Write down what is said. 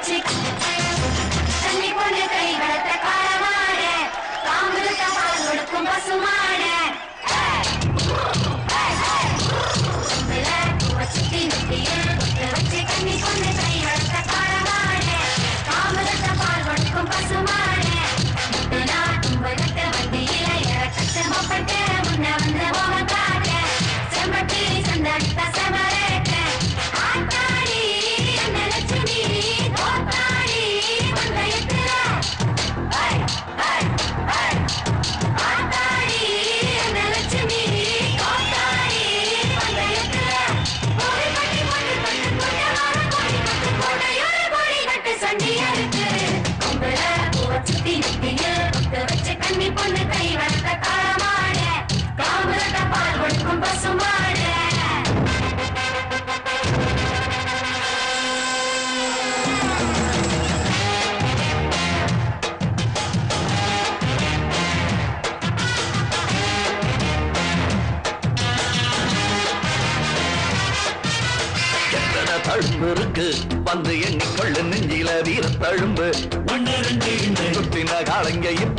காட்சி தள்ளி போன கை வளர்த்த காலமான தாம்பூலத்த பால் கொடுக்கும் பசுமான வச்சுட்டி நெத்தியில் வச்சு கண்ணி பால் கொடுக்கும் பசுமான சண்டி அறுத்து தழும்பு இருக்கு வந்து எண்ணிக்கொள்ளு நெஞ்சில வீர தழும்பு சுத்தின காலங்க இப்ப